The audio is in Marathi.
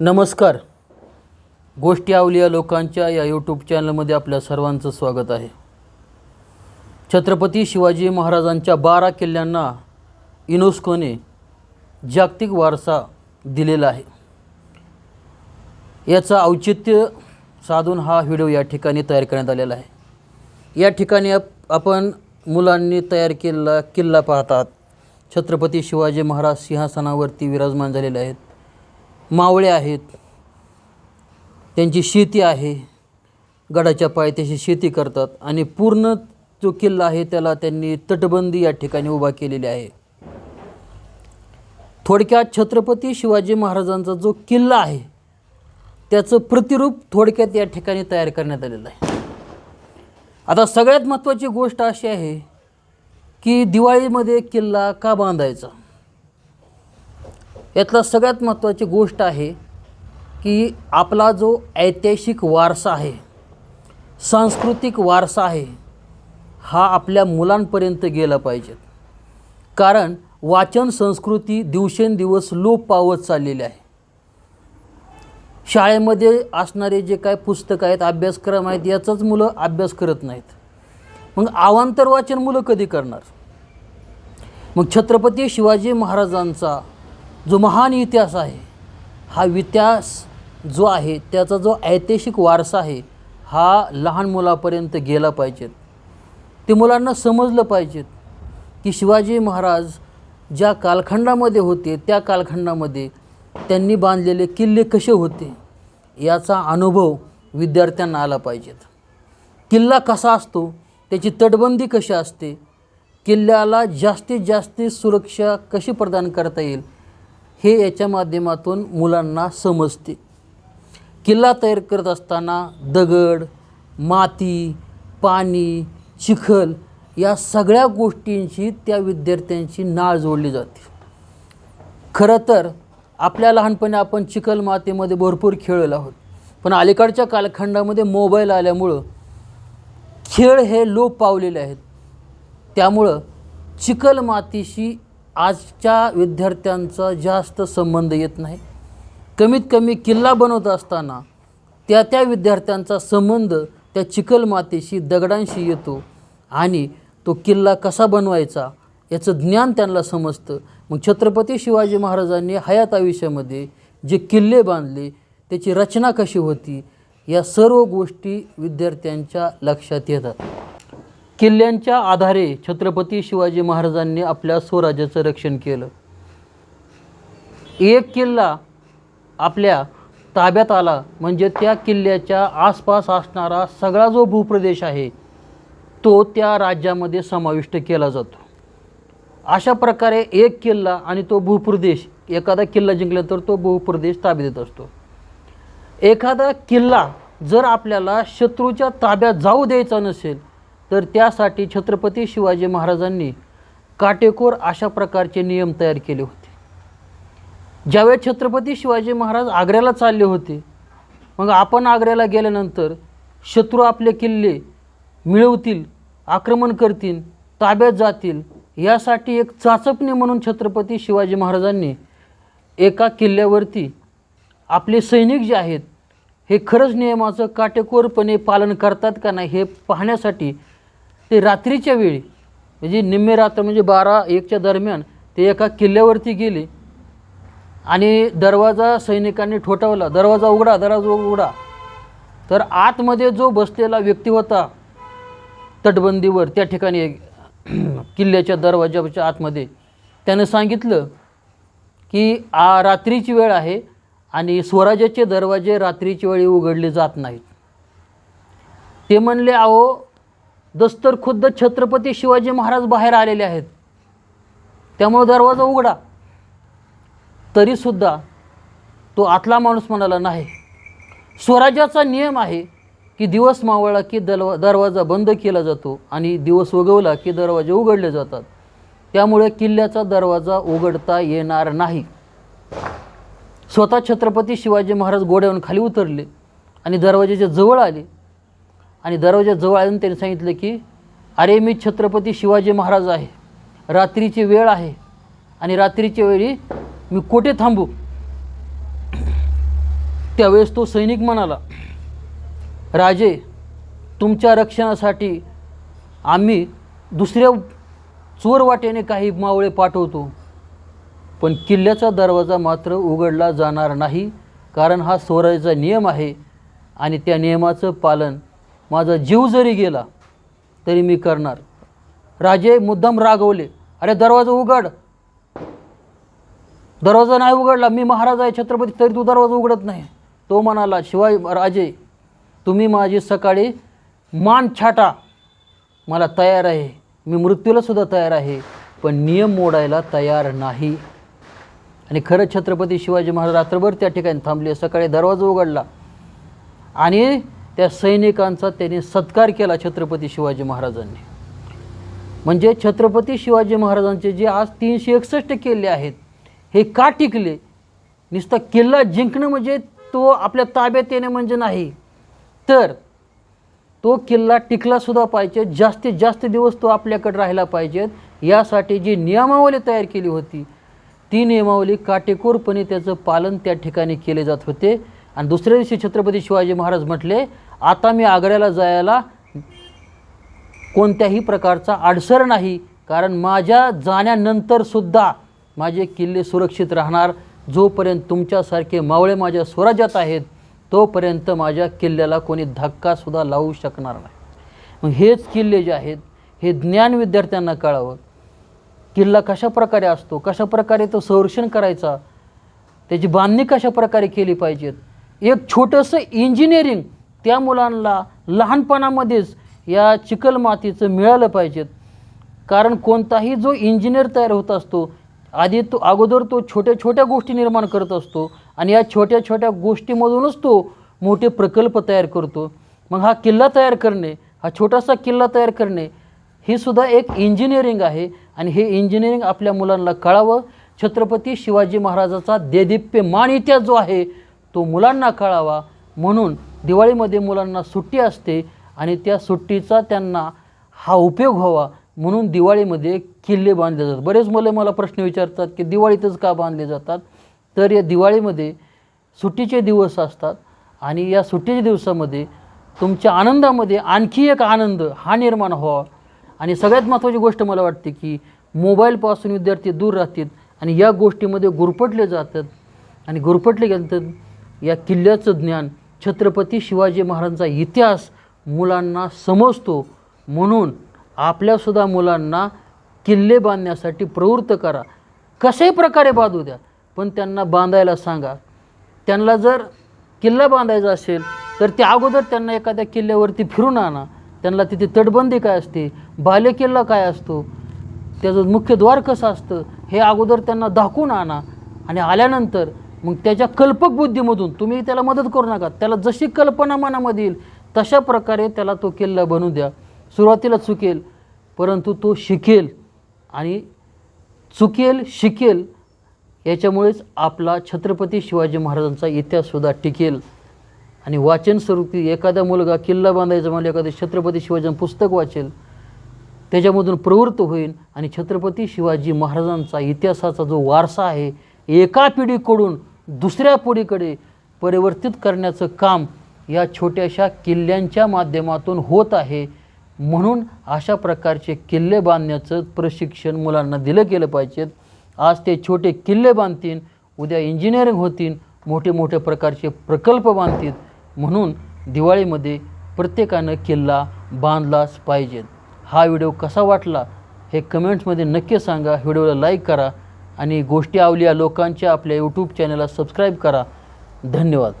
नमस्कार. गोष्टी आवलिया लोकांच्या या यूट्यूब चॅनलमध्ये आपल्या सर्वांचं स्वागत आहे. छत्रपती शिवाजी महाराजांच्या बारा किल्ल्यांना युनेस्कोने जागतिक वारसा दिलेला आहे. याचं औचित्य साधून हा व्हिडिओ या ठिकाणी तयार करण्यात आलेला आहे. या ठिकाणी आप आपण मुलांनी तयार केलेला किल्ला पाहतात. छत्रपती शिवाजी महाराज सिंहासनावरती विराजमान झालेले आहेत. मावळे आहेत. त्यांची शेती आहे. गडाच्या पायथ्याशी शेती करतात आणि पूर्ण जो किल्ला आहे त्याला त्यांनी तटबंदी या ठिकाणी उभा केलेली आहे. थोडक्यात छत्रपती शिवाजी महाराजांचा जो किल्ला आहे त्याचं प्रतिरूप थोडक्यात या ठिकाणी तयार करण्यात आलेलं आहे. आता सगळ्यात महत्त्वाची गोष्ट अशी आहे की दिवाळीमध्ये किल्ला का बांधायचा? यातला सगळ्यात महत्त्वाची गोष्ट आहे की आपला जो ऐतिहासिक वारसा आहे सांस्कृतिक वारसा आहे हा आपल्या मुलांपर्यंत गेला पाहिजे. कारण वाचन संस्कृती दिवसेंदिवस लोप पावत चाललेली आहे. शाळेमध्ये असणारे जे काय पुस्तकं आहेत अभ्यासक्रम आहेत याचाच मुलं अभ्यास करत नाहीत. मग आवांतर वाचन मुलं कधी करणार? मग छत्रपती शिवाजी महाराजांचा जो महान इतिहास आहे हा इतिहास जो आहे त्याचा जो ऐतिहासिक वारसा आहे हा लहान मुलापर्यंत गेला पाहिजेत. ते मुलांना समजलं पाहिजेत की शिवाजी महाराज ज्या कालखंडामध्ये होते त्या कालखंडामध्ये त्यांनी बांधलेले किल्ले कसे होते याचा अनुभव विद्यार्थ्यांना आला पाहिजेत. किल्ला कसा असतो त्याची तटबंदी कशी असते किल्ल्याला जास्तीत जास्त सुरक्षा कशी प्रदान करता येईल हे याच्या माध्यमातून मुलांना समजते. किल्ला तयार करत असताना दगड माती पाणी चिखल या सगळ्या गोष्टींशी त्या विद्यार्थ्यांची नाळ जोडली जाते. खरं तर आपल्या लहानपणी आपण चिखल मातीमध्ये भरपूर खेळलो आहोत. पण अलीकडच्या कालखंडामध्ये मोबाईल आल्यामुळं खेळ हे लोप पावलेले आहेत. त्यामुळं चिखल मातीशी आजच्या विद्यार्थ्यांचा जास्त संबंध येत नाही. कमीत कमी किल्ला बनवत असताना त्या त्या विद्यार्थ्यांचा संबंध त्या चिखलमातेशी दगडांशी येतो आणि तो किल्ला कसा बनवायचा याचं ज्ञान त्यांना समजतं. मग छत्रपती शिवाजी महाराजांनी हयात आयुष्यामध्ये जे किल्ले बांधले त्याची रचना कशी होती या सर्व गोष्टी विद्यार्थ्यांच्या लक्षात येतात. किल्ल्यांच्या आधारे छत्रपती शिवाजी महाराजांनी आपल्या स्वराज्याचं रक्षण केलं. एक किल्ला आपल्या ताब्यात आला म्हणजे त्या किल्ल्याच्या आसपास असणारा सगळा जो भूप्रदेश आहे तो त्या राज्यामध्ये समाविष्ट केला जातो. अशा प्रकारे एक किल्ला आणि तो भूप्रदेश एखादा किल्ला जिंकला तर तो भूप्रदेश ताब्यात येत असतो. एखादा किल्ला जर आपल्याला शत्रूच्या ताब्यात जाऊ द्यायचा नसेल तर त्यासाठी छत्रपती शिवाजी महाराजांनी काटेकोर अशा प्रकारचे नियम तयार केले होते. ज्यावेळेस छत्रपती शिवाजी महाराज आग्र्याला चालले होते मग आपण आग्र्याला गेल्यानंतर शत्रू आपले किल्ले मिळवतील आक्रमण करतील ताब्यात जातील यासाठी एक चाचपणी म्हणून छत्रपती शिवाजी महाराजांनी एका किल्ल्यावरती आपले सैनिक जे आहेत हे खरंच नियमाचं काटेकोरपणे पालन करतात का नाही हे पाहण्यासाठी ते रात्रीच्या वेळी म्हणजे निम्मे रात्र म्हणजे बारा एकच्या दरम्यान ते एका किल्ल्यावरती गेले आणि दरवाजा सैनिकांनी ठोठावला. दरवाजा उघडा दरवाजा उघडा. तर आतमध्ये जो बसलेला व्यक्ती होता तटबंदीवर त्या ठिकाणी किल्ल्याच्या दरवाजाच्या आतमध्ये त्यानं सांगितलं की आ रात्रीची वेळ आहे आणि स्वराज्याचे दरवाजे रात्रीच्या वेळी उघडले जात नाहीत. ते म्हणले अहो दस्तर खुद्द छत्रपती शिवाजी महाराज बाहेर आलेले आहेत. त्यामुळं दरवाजा उघडा. तरीसुद्धा तो आतला माणूस म्हणाला नाही. स्वराज्याचा नियम आहे की दिवस मावळला की दरवा दरवाजा बंद केला जातो आणि दिवस उगवला की दरवाजे उघडले जातात. त्यामुळे किल्ल्याचा दरवाजा उघडता येणार नाही. स्वतः छत्रपती शिवाजी महाराज गोड्यावरून खाली उतरले आणि दरवाजाच्या जवळ आले. आणि दरवाजा जवळ त्यांनी सांगितलं की अरे मी छत्रपती शिवाजी महाराज आहे. रात्रीची वेळ आहे. आणि रात्रीच्या वेळी मी कुठे थांबू? त्यावेळेस तो सैनिक म्हणाला राजे तुमच्या रक्षणासाठी आम्ही दुसऱ्या चोरवाटेने काही मावळे पाठवतो. पण किल्ल्याचा दरवाजा मात्र उघडला जाणार नाही कारण हा स्वराज्याचा नियम आहे आणि त्या नियमाचं पालन माझा जीव जरी गेला तरी मी करणार. राजे मुद्दाम रागवले अरे दरवाजा उघड. दरवाजा नाही उघडला मी महाराज आहे छत्रपती तरी तू दरवाजा उघडत नाही. तो म्हणाला शिवाय राजे तुम्ही माझी सकाळी मान छाटा. मला तयार आहे. मी मृत्यूला सुद्धा तयार आहे पण नियम मोडायला तयार नाही. आणि खरं छत्रपती शिवाजी महाराज रात्रभर त्या ठिकाणी थांबले सकाळी दरवाजा उघडला. आणि त्या सैनिकांचा त्यांनी सत्कार केला छत्रपती शिवाजी महाराजांनी. म्हणजे छत्रपती शिवाजी महाराजांचे जे आज तीनशे एकसष्ट किल्ले आहेत हे का टिकले? नुसता किल्ला जिंकणं म्हणजे तो आपल्या ताब्यात येणे म्हणजे नाही. तर तो किल्ला टिकलासुद्धा पाहिजे जास्तीत जास्त दिवस तो आपल्याकडे राहिला पाहिजेत यासाठी जी नियमावली तयार केली होती ती नियमावली काटेकोरपणे त्याचं पालन त्या ठिकाणी केले जात होते. आणि दुसऱ्या दिवशी छत्रपती शिवाजी महाराज म्हटले आता मी आग्र्याला जायला कोणत्याही प्रकारचा अडसर नाही कारण माझ्या जाण्यानंतरसुद्धा माझे किल्ले सुरक्षित राहणार. जोपर्यंत तुमच्यासारखे मावळे माझ्या स्वराज्यात आहेत तोपर्यंत माझ्या किल्ल्याला कोणी धक्कासुद्धा लावू शकणार नाही. मग हेच किल्ले जे आहेत हे ज्ञान विद्यार्थ्यांना कळावं. किल्ला कशा प्रकारे असतो कशा प्रकारे तो संरक्षण करायचा त्याची बांधणी कशा प्रकारे केली पाहिजेत? एक छोटंसं इंजिनिअरिंग त्या मुलांना लहानपणामध्येच या चिकल मातीचं मिळालं पाहिजेत कारण कोणताही जो इंजिनियर तयार होत असतो आधी तो अगोदर तो छोट्या छोट्या गोष्टी निर्माण करत असतो आणि या छोट्या छोट्या गोष्टीमधूनच तो मोठे प्रकल्प तयार करतो. मग हा किल्ला तयार करणे हा छोटासा किल्ला तयार करणे ही सुद्धा एक इंजिनिअरिंग आहे आणि हे इंजिनिअरिंग आपल्या मुलांना कळावं. छत्रपती शिवाजी महाराजाचा देदीप्यमान इतिहास जो आहे तो मुलांना कळावा. म्हणून दिवाळीमध्ये मुलांना सुट्टी असते आणि त्या सुट्टीचा त्यांना हा उपयोग व्हावा म्हणून दिवाळीमध्ये किल्ले बांधले जातात. बरेच मुलं मला प्रश्न विचारतात की दिवाळीतच का बांधले जातात? तर या दिवाळीमध्ये सुट्टीचे दिवस असतात आणि या सुट्टीच्या दिवसामध्ये तुमच्या आनंदामध्ये आणखी एक आनंद हा निर्माण व्हावा. आणि सगळ्यात महत्त्वाची गोष्ट मला वाटते की मोबाईलपासून विद्यार्थी दूर राहतात आणि या गोष्टीमध्ये गुरपटले जातात. आणि गुरपटले गेलं या किल्ल्याचं ज्ञान छत्रपती शिवाजी महाराजांचा इतिहास मुलांना समजतो. म्हणून आपल्यासुद्धा मुलांना किल्ले बांधण्यासाठी प्रवृत्त करा. कशाही प्रकारे बांधू द्या पण त्यांना बांधायला सांगा. त्यांना जर किल्ला बांधायचा असेल तर त्या अगोदर त्यांना एखाद्या किल्ल्यावरती फिरून आणा. त्यांना तिथे तटबंदी काय असते बालेकिल्ला काय असतो त्याचं मुख्य द्वार कसं असतं हे अगोदर त्यांना दाखवून आणा. आणि आल्यानंतर मग त्याच्या कल्पक बुद्धीमधून तुम्ही त्याला मदत करू नका. त्याला जशी कल्पना मनामध्ये येईल तशा प्रकारे त्याला तो किल्ला बनवू द्या. सुरुवातीला चुकेल परंतु तो शिकेल आणि चुकेल शिकेल याच्यामुळेच आपला छत्रपती शिवाजी महाराजांचा इतिहाससुद्धा टिकेल. आणि वाचन स्वरूपी एखादा मुलगा किल्ला बांधायचा म्हणलं एखादं छत्रपती शिवाजी पुस्तक वाचेल त्याच्यामधून प्रवृत्त होईल आणि छत्रपती शिवाजी महाराजांचा इतिहासाचा जो वारसा आहे एका पिढीकडून दुसऱ्या पिढीकडे परिवर्तित करण्याचं काम या छोट्याशा किल्ल्यांच्या माध्यमातून होत आहे म्हणून अशा प्रकारचे किल्ले बांधण्याचं प्रशिक्षण मुलांना दिलं गेलं पाहिजेत आज ते छोटे किल्ले बांधतील उद्या इंजिनिअरिंग होतील मोठे मोठे प्रकारचे प्रकल्प बांधतील म्हणून दिवाळीमध्ये प्रत्येकानं किल्ला बांधलाच पाहिजेत हा व्हिडिओ कसा वाटला हे कमेंट्समध्ये नक्की सांगा. व्हिडिओला लाईक करा. आणि गोष्टी आवल्या लोकांच्या आपल्या यूट्यूब चॅनलला सबस्क्राईब करा. धन्यवाद.